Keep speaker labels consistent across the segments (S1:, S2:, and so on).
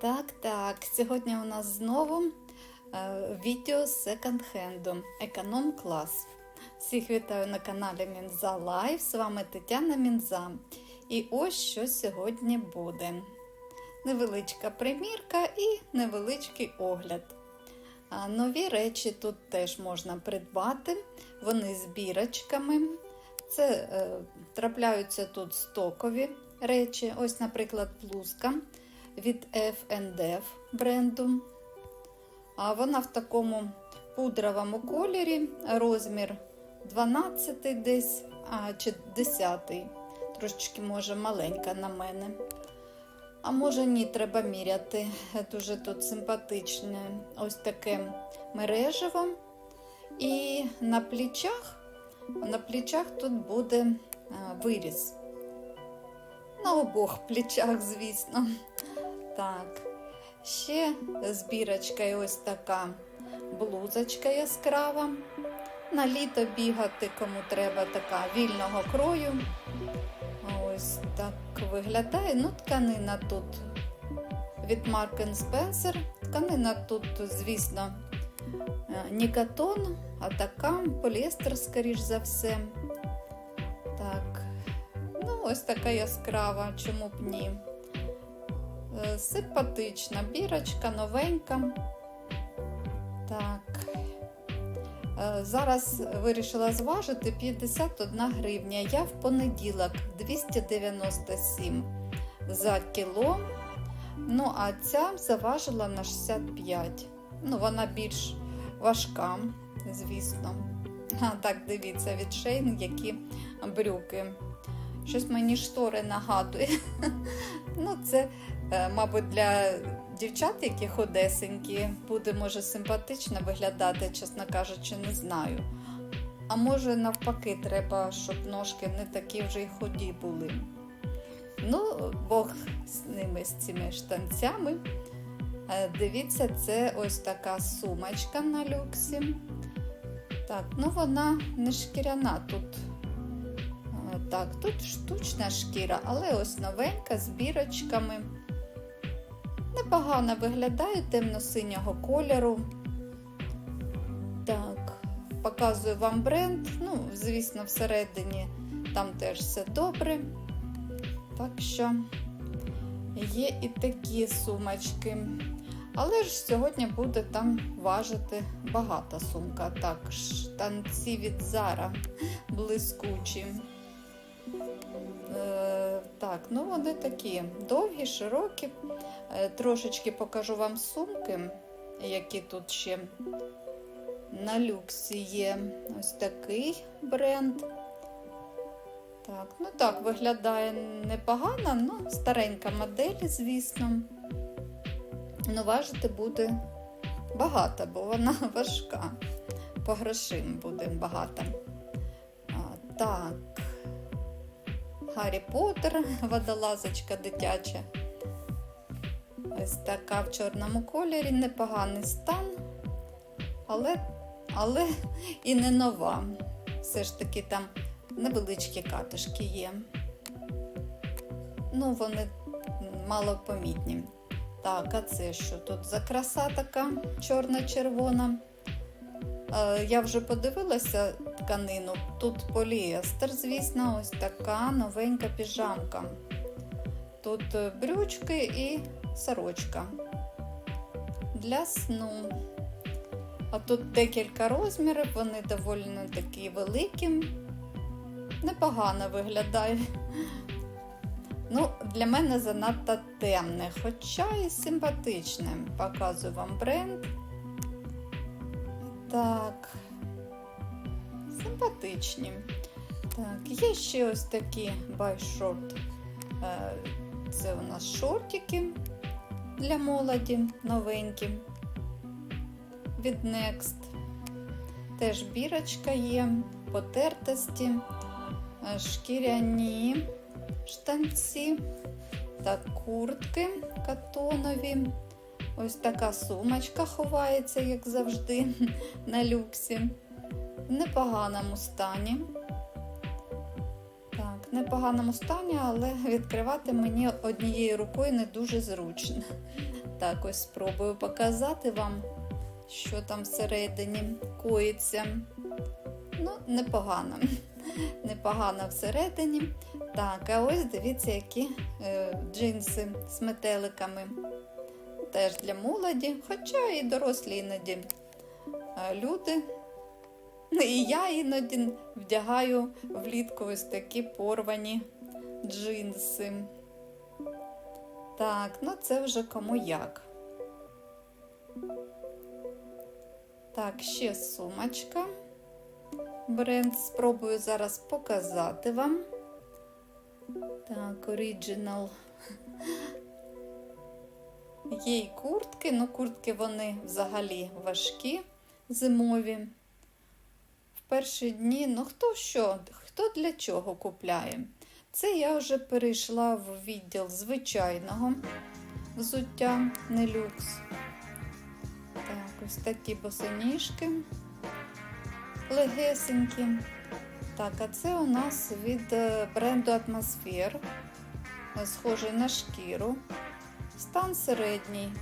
S1: Так, так. Сьогодні у нас знову е, відео з секонд-хенду Економ клас. Всіх вітаю на каналі Мінза Лайв. З вами Тетяна Мінза. І ось що сьогодні буде: невеличка примірка і невеличкий огляд. Нові речі тут теж можна придбати. Вони з бірочками. Це е, трапляються тут стокові речі. Ось, наприклад, блузка від F&F бренду. А вона в такому пудровому кольорі, розмір 12 десь, а, чи 10. Трошечки, може, маленька на мене. А може ні, треба міряти. Дуже тут симпатичне ось таке мережево. І на плечах, на плечах тут буде виріз. На обох плечах, звісно. Так, ще збірочка і ось така блузочка яскрава. На літо бігати, кому треба така вільного крою. Ось так виглядає. Ну, тканина тут від Mark Spencer. Тканина тут, звісно, не катон, а така поліестер, скоріш за все. Так, ну, ось така яскрава, чому б ні. Е, Симпатична бірочка, новенька. Так. Е, Зараз вирішила зважити 51 гривня. Я в понеділок 297 за кіло. Ну, а ця заважила на 65. Ну, вона більш важка, звісно. А, так, дивіться, від Шейн, які брюки. Щось мені штори нагадує. Ну, це, мабуть, для дівчат, які худесенькі, буде, може, симпатично виглядати, чесно кажучи, не знаю. А може, навпаки, треба, щоб ножки не такі вже й ході були. Ну, Бог з ними, з цими штанцями. Е, Дивіться, це ось така сумочка на люксі. Так, ну вона не шкіряна тут. Е, Так, тут штучна шкіра, але ось новенька з бірочками. Непогано виглядає темно-синього кольору. Так, показую вам бренд. Ну, звісно, всередині там теж все добре. Так що є і такі сумочки. Але ж сьогодні буде там важити багата сумка. Так, штанці від Зара блискучі. Так, ну вони такі довгі, широкі. Е, трошечки покажу вам сумки, які тут ще на люксі є. Ось такий бренд. Так, ну так, виглядає непогано, ну, старенька модель, звісно. Ну, важити буде багато, бо вона важка. По грошим буде багато. А, так. Гаррі Поттер, водолазочка дитяча. Ось така в чорному кольорі, непоганий стан, але, але і не нова. Все ж таки там невеличкі катушки є. Ну, вони малопомітні. Так, а це що тут за краса така чорно-червона? Е, Я вже подивилася тканину. Тут поліестер, звісно, ось така новенька піжамка. Тут е, брючки і сорочка для сну. А тут декілька розмірів, вони доволі такі великі. Непогано виглядає. Ну, для мене занадто темне, хоча і симпатичне. Показую вам бренд. Так, симпатичні. Так, є ще ось такі байшорт. Це у нас шортики для молоді новенькі. Від Next. Теж бірочка є, потертості, е, шкіряні штанці та куртки катонові. Ось така сумочка ховається, як завжди, на люксі. В непоганому стані. Так, в непоганому стані, але відкривати мені однією рукою не дуже зручно. Так, ось спробую показати вам, що там всередині коїться. Ну, непогано. Непогано всередині. Так, а ось дивіться, які е, джинси з метеликами. Теж для молоді, хоча і дорослі іноді люди. І я іноді вдягаю влітку ось такі порвані джинси. Так, ну це вже кому як. Так, ще сумочка. Бренд спробую зараз показати вам. Так, оригінал. Є й куртки, ну куртки вони взагалі важкі, зимові. В перші дні, ну хто що, хто для чого купляє? Це я вже перейшла в відділ звичайного взуття, не люкс. Так, ось такі босоніжки легесенькі. Так, а це у нас від е, бренду Атмосфер, схожий на шкіру. Стан середній.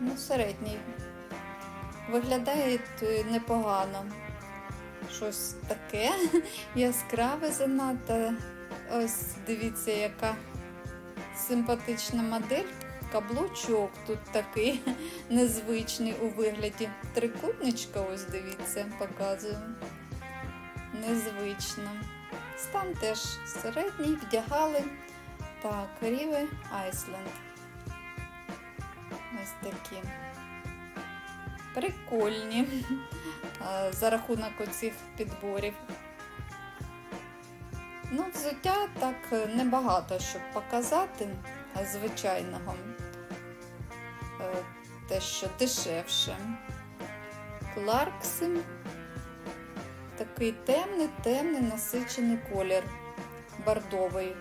S1: Ну, середній. Виглядає непогано. Щось таке яскраве занадто. Ось дивіться, яка симпатична модель. Каблучок тут такий незвичний у вигляді. Трикутничка, ось дивіться, показую. Незвично. Стан теж середній, вдягали. Так, Ріве Айсленд. Ось такі. Прикольні за рахунок оцих підборів. Ну, взуття так небагато, щоб показати звичайного. Е, Те, що дешевше. Кларкси. Такий темний, темний насичений колір. Бордовий,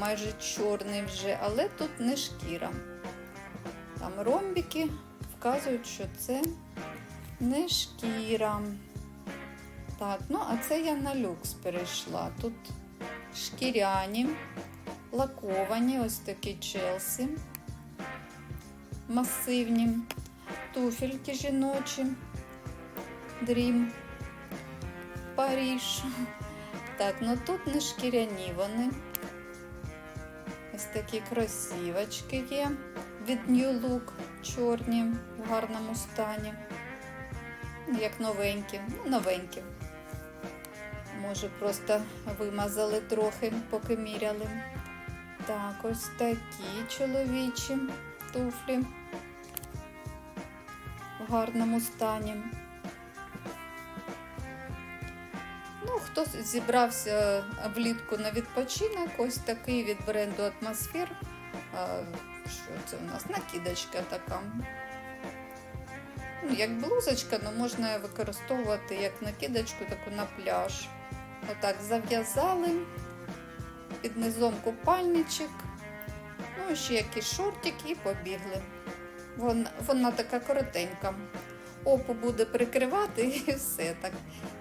S1: майже чорний вже, але тут не шкіра. Там ромбики вказують, що це не шкіра. Так, ну а це я на люкс перейшла. Тут шкіряні, лаковані, ось такі челсі, масивні, туфельки жіночі, дрім, Паріж. Так, ну тут не шкіряні вони. Ось такі кросівочки є від New Look, чорні, в гарному стані. Як новенькі, ну, новенькі. Може, просто вимазали трохи, поки міряли. Так, ось такі чоловічі туфлі в гарному стані. Хто зібрався влітку на відпочинок, ось такий від бренду Атмосфер. Що це у нас? Накидочка така. Ну, як блузочка, але можна використовувати як накидочку таку на пляж. Отак зав'язали, під низом купальничок, ну, ще якісь шортики і побігли. Вона, вона така коротенька. Опу буде прикривати і все так.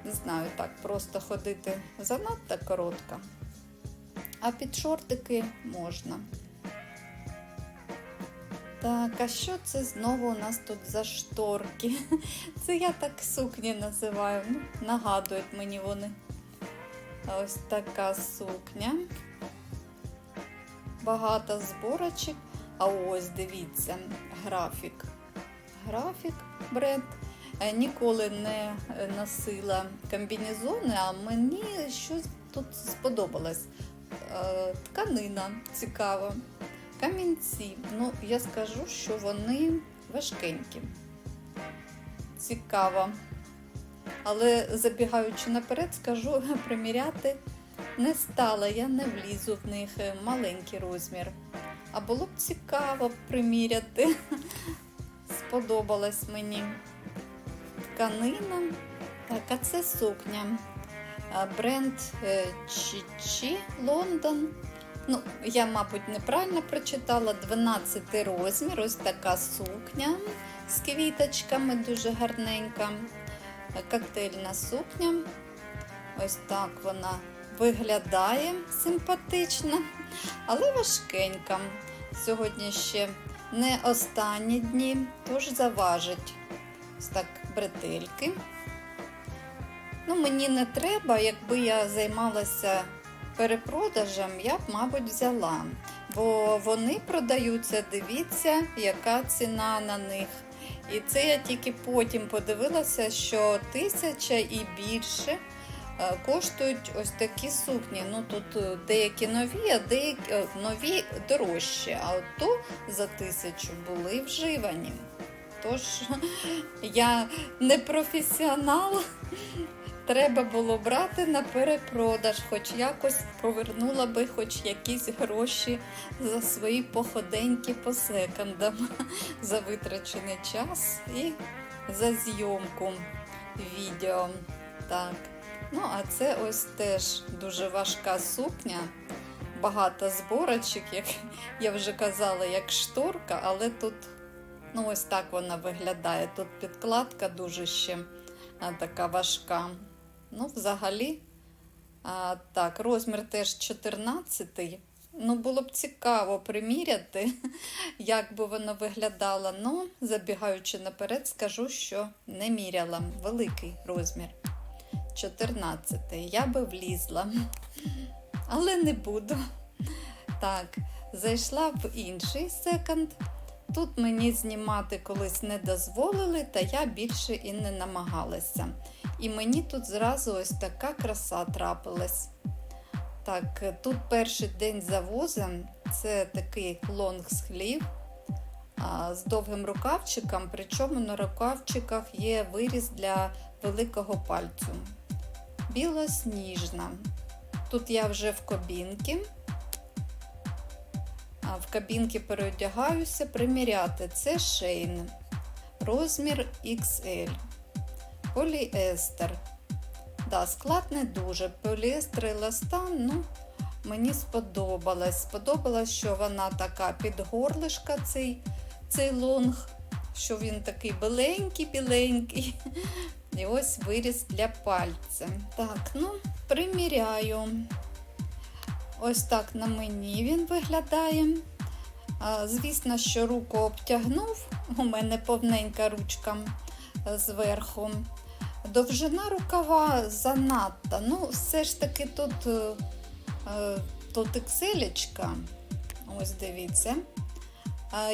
S1: Не знаю, так просто ходити занадто коротка. А під шортики можна. Так, а що це знову у нас тут за шторки? Це я так сукні називаю. Ну, нагадують мені вони. Ось така сукня. Багато зборочок. А ось дивіться, графік. Графік бренд. Е, Ніколи не носила комбінезони, а мені щось тут сподобалось. Е, Тканина цікава. Камінці. Ну, я скажу, що вони важкенькі. Цікаво. Але забігаючи наперед, скажу, приміряти не стала, я не влізу в них е, маленький розмір. А було б цікаво приміряти. Сподобалась мені тканина. Так, це сукня. Бренд е, Чічі Лондон. Ну, я, мабуть, неправильно прочитала 12 розмір. Ось така сукня з квіточками, дуже гарненька. Коктейльна сукня. Ось так вона виглядає симпатично, але важкенька. Сьогодні ще не останні дні, тож заважить ось так бретельки. Ну, мені не треба, якби я займалася перепродажем, я б, мабуть, взяла. Бо вони продаються, дивіться, яка ціна на них. І це я тільки потім подивилася, що тисяча і більше коштують ось такі сукні. Ну тут е, деякі нові, а деякі е, нові дорожчі. А от то за тисячу були вживані. Тож я не професіонал. Треба було брати на перепродаж, хоч якось повернула би хоч якісь гроші за свої походеньки по секондам, за витрачений час і за зйомку відео. Так. Ну, а це ось теж дуже важка сукня, багато зборочок, як я вже казала, як шторка, але тут ну, ось так вона виглядає. Тут підкладка дуже ще така важка. Ну, взагалі, а, так, розмір теж 14. Ну, було б цікаво приміряти, як би воно виглядало. Ну, забігаючи наперед, скажу, що не міряла. Великий розмір. 14. Я би влізла, але не буду. Так, зайшла в інший секонд. Тут мені знімати колись не дозволили, та я більше і не намагалася. І мені тут зразу ось така краса трапилась. Так, тут перший день завозу, це такий лонг з хлів з довгим рукавчиком, причому на рукавчиках є виріз для великого пальцю. Білосніжна. Тут я вже в кабінки. В кабінки переодягаюся, приміряти. Це шейн. Розмір XL. Поліестер. Да, склад не дуже. Поліестер і еластан, ну, мені сподобалось. Сподобалось, що вона така під горлишка, цей, цей лонг, що він такий біленький-біленький. І ось виріз для пальця. Так, ну, приміряю. Ось так на мені він виглядає. Звісно, що руку обтягнув, у мене повненька ручка зверху. Довжина рукава занадто. Ну, все ж таки тут е, тут екселечка. Ось дивіться.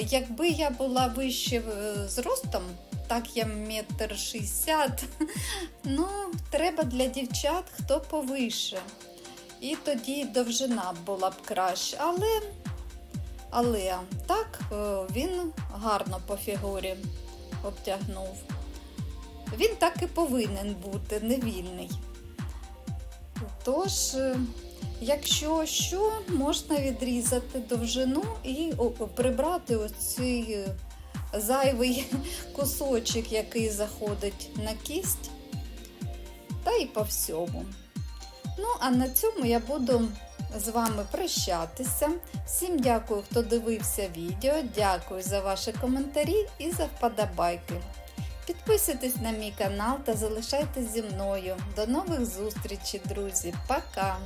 S1: Якби я була вище е, зростом, так я метр шістдесят, ну, треба для дівчат хто повише. І тоді довжина була б краще. Але але так, е, він гарно по фігурі обтягнув. Він так і повинен бути невільний. Тож, е, якщо що, можна відрізати довжину і прибрати оцей зайвий кусочок, який заходить на кість, та й по всьому. Ну, а на цьому я буду з вами прощатися. Всім дякую, хто дивився відео. Дякую за ваші коментарі і за вподобайки. Підписуйтесь на мій канал та залишайтесь зі мною. До нових зустрічей, друзі. Пока!